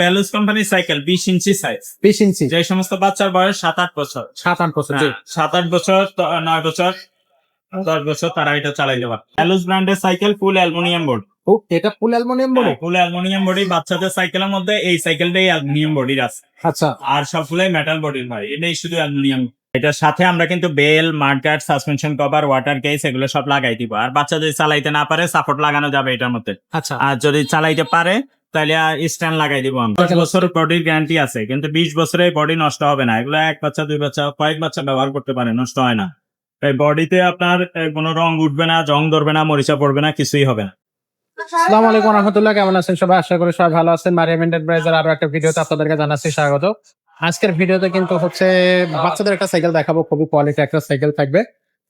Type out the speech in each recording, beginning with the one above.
প্যালুস কোম্পানির সাইকেল বিশ ইঞ্চি সাইজ বিশ ইঞ্চি। যে সমস্ত বাচ্চার বয়স সাত আট বছর। সাত আট বছর হ্যাঁ, সাত আট বছর নয় বছর দশ বছর তারা এটা চালাইতে পারে প্যালুস ব্র্যান্ডের সাইকেল ফুল অ্যালুমিনিয়াম বোর্ড এটা ফুল অ্যালুমিনিয়াম বলে ফুল অ্যালুমিনিয়াম বডি বাচ্চাদের সাইকেলের মধ্যে এই সাইকেলটাই অ্যালুমিনিয়াম বডির আছে। আচ্ছা। আর সবগুলোই মেটাল বডির হয়। এটাই শুধু অ্যালুমিনিয়াম এটার সাথে আমরা কিন্তু bell marker suspension cover water case এগুলো সব লাগাই দিব। আর বাচ্চা যদি চালাইতে না পারে সাপোর্ট লাগানো যাবে এটার মধ্যে। আচ্ছা। আর যদি চালাইতে পারে তাহলে স্ট্যান্ড লাগাই দিব আমরা দশ বছর বডির গ্যারান্টি আছে কিন্তু বিশ বছরে বডি নষ্ট হবে না। এগুলো এক বাচ্চা দুই বাচ্চা কয়েক বাচ্চা ব্যবহার করতে পারে নষ্ট হয় না। এই বডিতে আপনার কোনো রং উঠবে না জং ধরবে না মরিচা পড়বে না কিছুই হবে না। আসসালামু আলাইকুম রহমতুল্লাহ কেমন আছেন সবাই? আশা করি সবাই ভালো আছেন। মারিয়াম এন্টারপ্রাইজের আরও একটা ভিডিওতে আপনাদেরকে জানাচ্ছি স্বাগত। আজকের ভিডিওতে কিন্তু হচ্ছে বাচ্চাদের একটা সাইকেল দেখাবো খুবই কোয়ালিটি একটা সাইকেল থাকবে।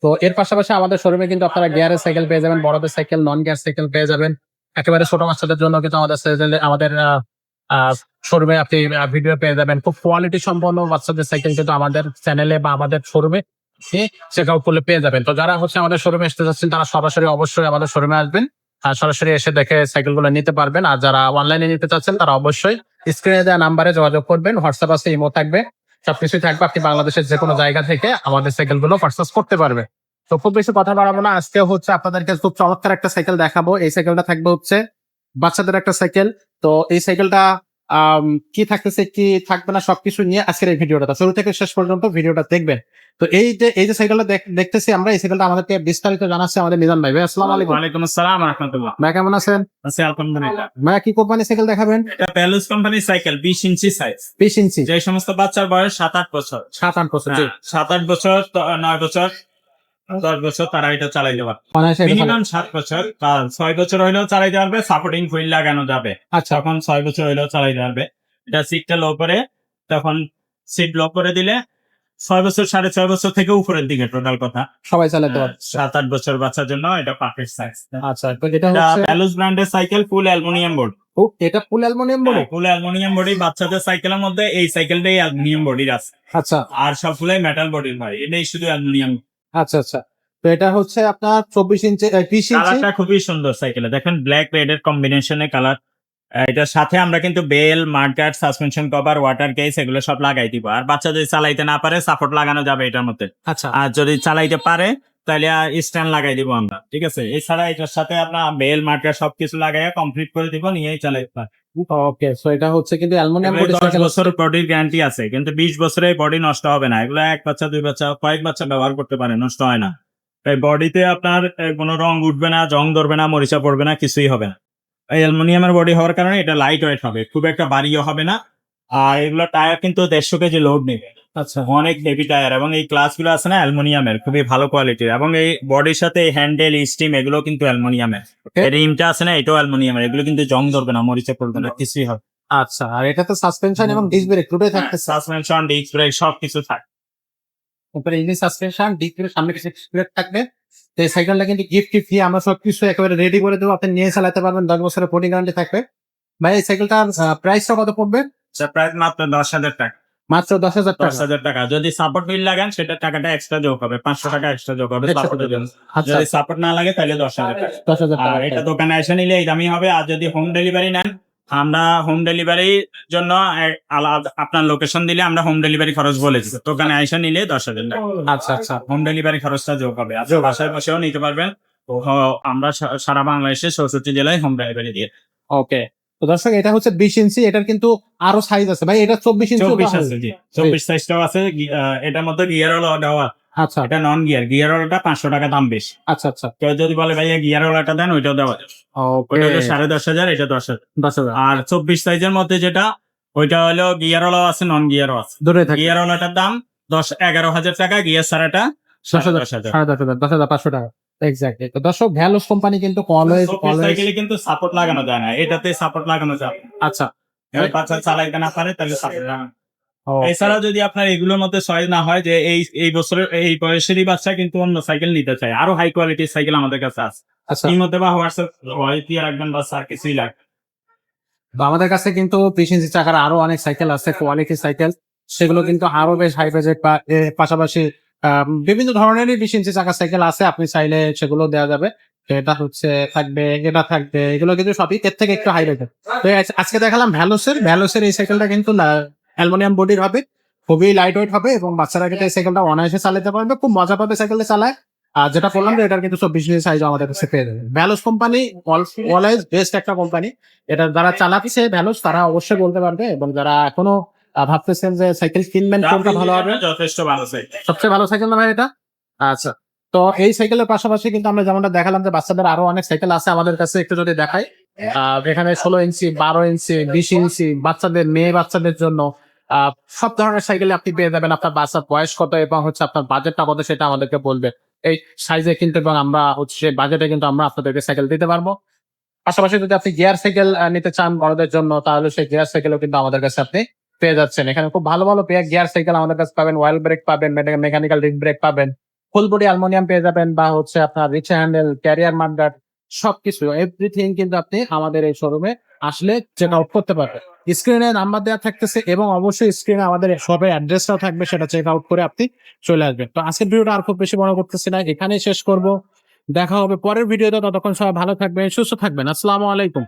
তো এর পাশাপাশি আমাদের শোরুমে কিন্তু আপনারা গিয়ারের সাইকেল পেয়ে যাবেন বড়দের সাইকেল নন গিয়ার সাইকেল পেয়ে যাবেন। একেবারে ছোট বাচ্চাদের জন্য কিন্তু আমাদের আমাদের শোরুমে আপনি ভিডিও পেয়ে যাবেন। খুব কোয়ালিটি সম্পন্ন বাচ্চাদের সাইকেল কিন্তু আমাদের চ্যানেলে বা আমাদের শোরুমে চেক আউট করলে পেয়ে যাবেন। তো যারা হচ্ছে আমাদের শোরুমে আসতে চাচ্ছেন তারা সরাসরি অবশ্যই আমাদের শোরুমে আসবেন। আর সরাসরি এসে দেখে সাইকেলগুলো নিতে পারবেন। আর যারা অনলাইনে নিতে চাচ্ছেন, তারা অবশ্যই স্ক্রিনে দেওয়া নাম্বারে যোগাযোগ করবেন। হোয়াটসঅ্যাপ আছে ইমো থাকবে। সবকিছুই থাকবে। আপনি বাংলাদেশের যে কোনো জায়গা থেকে আমাদের সাইকেলগুলো পারচেস করতে পারবে তো খুব বেশি কথা বাড়াবো না। আজকে হচ্ছে আপনাদেরকে খুব চমৎকার একটা সাইকেল দেখাবো। এই সাইকেলটা থাকবে হচ্ছে বাচ্চাদের একটা সাইকেল তো এই সাইকেলটা কি থাকতেছে কি থাকবে না সবকিছু নিয়ে আজকের এই ভিডিওটা শুরু থেকে শেষ পর্যন্ত ভিডিওটা দেখবেন। তো এই যে এই যে সাইকেলটা দেখতেছি আমরা এই সাইকেলটা আমাদেরকে বিস্তারিত জানাচ্ছে আমাদের নিজাম ভাই। ভাই আসসালামু আলাইকুম। ওয়ালাইকুম আসসালাম রহমতুল্লাহ। ভাই কেমন আছেন? আছি আলহামদুলিল্লাহ। ভাই কি কোম্পানি সাইকেল দেখাবেন? এটা প্যালুস কোম্পানির সাইকেল বিশ ইঞ্চি সাইজ বিশ ইঞ্চি। যে সমস্ত বাচ্চার বয়স সাত আট বছর। সাত আট বছর জি। হ্যাঁ, সাত আট বছর ত- নয় বছর। দশ বছর তারা এটা চালাইতে পারে অনায়াসে এটা মিনিমাম সাত বছর ছয় বছর হইলেও চালাইতে পারবে সাপোর্টিং হুইল লাগানো যাবে। আচ্ছা। তখন ছয় বছর হইলেও চালাইতে পারবে। এটা সিটটা লো করে তখন সিট লো করে দিলে ছয় বছর সাড়ে ছয় বছর থেকে উপরের দিকে টোটাল কথা। সবাই চালাতে হ্যাঁ, পারে সাত আট বছর বাচ্চার জন্য এটা পারফেক্ট সাইজ আচ্ছা এটা ব্র্যান্ডের সাইকেল ফুল অ্যালুমিনিয়াম বোর্ড ও, এটা ফুল অ্যালুমিনিয়াম বলে ফুল অ্যালুমিনিয়াম বডি বাচ্চাদের সাইকেলের মধ্যে এই সাইকেলটাই অ্যালুমিনিয়াম বডির আছে। আচ্ছা। আর সবগুলোই মেটাল বডির হয়। এটাই শুধু অ্যালুমিনিয়াম আচ্ছা আচ্ছা। তো এটা হচ্ছে আপনার চব্বিশ ইঞ্চি বিশ ইঞ্চি? কালারটা খুবই সুন্দর সাইকেলে। দেখেন ব্ল্যাক রেড এর কম্বিনেশনে কালার এটার সাথে আমরা কিন্তু bell marker suspension cover water case এগুলো সব লাগাই দিব। আর বাচ্চা যদি চালাইতে না পারে সাপোর্ট লাগানো যাবে এটার মধ্যে। আচ্ছা। আর যদি চালাইতে পারে তাহলে স্ট্যান্ড লাগাই দিব আমরা ঠিক আছে? এছাড়া এটার সাথে আপনার বেল মার্কার সবকিছু লাগাইয়া কমপ্লিট করে দিব নিয়েই চালাইতে পারে ওকে সো এটা হচ্ছে কিন্তু অ্যালুমিনিয়াম বডি দশ বছর বডির গ্যারান্টি আছে কিন্তু বিশ বছরে বডি নষ্ট হবে না। এগুলো এক বাচ্চা দুই বাচ্চা কয়েক বাচ্চা ব্যবহার করতে পারে নষ্ট হয় না। তাই বডিতে আপনার কোনো রং উঠবে না জং ধরবে না মরিচা পড়বে না কিছুই হবে না। এই অ্যালুমিনিয়ামের বডি হওয়ার কারণে এটা লাইট ওয়েট হবে খুব একটা ভারীও হবে না। আর এগুলো টায়ার কিন্তু দেড়শো কেজি লোড নেবে। আচ্ছা। অনেক হেভি টায়ার এবং এই ক্লাসগুলো আছে না অ্যালুমিনিয়ামের খুবই ভালো কোয়ালিটির এবং এই বডির সাথে হ্যান্ডেল স্টিম এগুলো কিন্তু অ্যালুমিনিয়ামের. রিমটা আছে না এটাও অ্যালুমিনিয়ামের এগুলো কিন্তু জং ধরবে না মরিচা পড়বে না কিছুই হবে আচ্ছা আর এটাতে সাসপেনশন এবং ডিস্ক ব্রেক দুটোই থাকতেছে সাসপেনশন ডিস্ক ব্রেক সবকিছু থাকে। উপরে ইঞ্জিন সাসপেনশন ডিস্ক ব্রেক সামনে কিছু ব্রেক থাকবে। তো এই সাইকেলটা কিন্তু গিফট টিফট দিয়ে আমরা সবকিছু একেবারে রেডি করে দেবো। আপনি নিয়ে চালাতে পারবেন দশ বছরের বডি গ্যারান্টি থাকবে। ভাই এই সাইকেলটার প্রাইসটা কত পড়বে? প্রাইস মাত্র দশ হাজার টাকা। মাত্র দশ হাজার দশ হাজার টাকা। যদি সাপোর্ট বিল লাগান সেটা টাকাটা এক্সট্রা যোগ হবে। পাঁচশো টাকা এক্সট্রা যোগ হবে সাপোর্টের জন্য। আচ্ছা। যদি সাপোর্ট না লাগে তাহলে দশ হাজার দশ হাজার আর এটা দোকানে এসে নিলে এই দামই হবে। আর যদি হোম ডেলিভারি নেন আমরা হোম ডেলিভারির জন্য আলাদা আপনার লোকেশন দিলে আমরা হোম ডেলিভারি খরচ বলেছি দোকানে এসে নিলে দশ হাজার টাকা। আচ্ছা আচ্ছা। হোম ডেলিভারি খরচটা যোগ হবে। আপনি বাসায় বসেও নিতে পারবেন। আমরা সারা বাংলাদেশে চৌষট্টি জেলায় হোম ডেলিভারি দিয়ে। ওকে তো দর্শক এটা হচ্ছে বিশ ইঞ্চি এটার কিন্তু আরও সাইজ আছে। ভাই এটা চব্বিশ ইঞ্চি চব্বিশ আছে জি। চব্বিশ সাইজটাও আছে এটার মধ্যে গিয়ার হলো দেওয়া। আচ্ছা। এটা নন গিয়ার গিয়ার ওয়ালাটা পাঁচশো টাকা দাম বেশি। আচ্ছা আচ্ছা। কেউ যদি বলে ভাইয়া গিয়ার ওয়ালাটা দেন ওইটাও দেওয়া যাবে। ওইটা হলো সাড়ে দশ হাজার এটা দশ হাজার। দশ হাজার। আর চব্বিশ সাইজের মধ্যে যেটা ওইটা হলো গিয়ার ওয়ালাও আছে নন গিয়ারও আছে। দূরে থাকে। গিয়ার ওয়ালাটার দাম দশ এগারো হাজার টাকা গিয়ার সারাটা দশ হাজার দশ হাজার দশ হাজার পাঁচশো টাকা। এক্স্যাক্টলি তো দর্শক ভ্যালোস কোম্পানি কিন্তু অলওয়েজ অলওয়েজ কিন্তু সাপোর্ট লাগানো যায় না। এটাতে সাপোর্ট লাগানো যাবে আচ্ছা। বাচ্চা চালাইতে না পারে তাহলে সাপোর্ট লাগানো এছাড়া যদি আপনার এগুলোর মধ্যে চয়েস না হয় যে এই এই বছরের এই বয়সেরই বাচ্চা কিন্তু অন্য সাইকেল নিতে চায়। আরও হাই কোয়ালিটির সাইকেল আমাদের কাছে আছে। আচ্ছা। এর মধ্যে বা হোয়াটসঅ্যাপ হয় দিয়ে রাখবেন বা স্যার কিছুই লাগবে তো আমাদের কাছে কিন্তু বিশ চাকার আরও অনেক সাইকেল আছে কোয়ালিটি সাইকেল সেগুলো কিন্তু আরও বেশ হাই বাজেট বা পাশাপাশি বিভিন্ন ধরনেরই বিশ চাকার সাইকেল আছে, আপনি চাইলে সেগুলো দেওয়া যাবে। এটা হচ্ছে থাকবে, এটা থাকবে, এগুলো কিন্তু সবই এর থেকে একটু হাই রেটের তো আজকে দেখালাম ভ্যালোসের ভ্যালোসের এই সাইকেলটা কিন্তু অ্যালুমিনিয়াম বডির হবে, খুবই লাইট ওয়েট হবে এবং বাচ্চারা কিন্তু এই সাইকেলটা অনায়াসে চালাতে পারবে খুব মজা পাবে সাইকেলে চালায়। আর যেটা বললাম যে এটার কিন্তু চব্বিশ ইঞ্চি সাইজ আমাদের কাছে পেয়ে যাবে। ভ্যালোস কোম্পানি অলওয়েজ বেস্ট একটা কোম্পানি এটা যারা চালাচ্ছে ভ্যালোস তারা অবশ্যই বলতে পারবে এবং যারা এখনও ভাবতেছেন যে সাইকেল কিনবেন কোনটা ভালো হবে? যথেষ্ট ভালো সাইকেল সবচেয়ে ভালো সাইকেল না ভাই এটা? আচ্ছা। তো এই সাইকেলের পাশাপাশি কিন্তু আমরা যেমনটা দেখালাম যে বাচ্চাদের আরও অনেক সাইকেল আছে আমাদের কাছে একটু যদি দেখাই। এখানে ষোলো ইঞ্চি বারো ইঞ্চি বিশ ইঞ্চি বাচ্চাদের মেয়ে বাচ্চাদের জন্য সব ধরনের সাইকেল আপনি পেয়ে যাবেন। আপনার বাচ্চার বয়স কত এবং হচ্ছে আপনার বাজেটটা কত সেটা আমাদেরকে বলবে। এই সাইজে কিন্তু এবং আমরা হচ্ছে বাজেটে কিন্তু আমরা আপনাদেরকে সাইকেল দিতে পারব। পাশাপাশি যদি আপনি গিয়ার সাইকেল নিতে চান বড়দের জন্য তাহলে সেই গিয়ার সাইকেলও কিন্তু আমাদের কাছে আপনি পেয়ে যাচ্ছেন। এখানে খুব ভালো ভালো পেয়ে গিয়ার সাইকেল আমাদের কাছে পাবেন ওয়েল ব্রেক পাবেন মেকানিক্যাল রিক ব্রেক পাবেন ফুল বডি অ্যালমোনিয়াম পেয়ে যাবেন বা হচ্ছে আপনার রিচ হ্যান্ডেল ক্যারিয়ার মার্ডার সবকিছু এভরিথিং কিন্তু আপনি আমাদের এই শোরুমে আসলে চেক আউট করতে পারবেন। স্ক্রিনে নাম্বার দেওয়া থাকতেছে এবং অবশ্যই স্ক্রিনে আমাদের শপের অ্যাড্রেসটাও থাকবে, সেটা চেক আউট করে আপনি চলে আসবেন। তো আজকের ভিডিওটা আর খুব বেশি বড় করতেছি না, এখানেই শেষ করব। দেখা হবে পরের ভিডিওতে, ততক্ষণ সবাই ভালো থাকবেন, সুস্থ থাকবেন। আসসালামু আলাইকুম।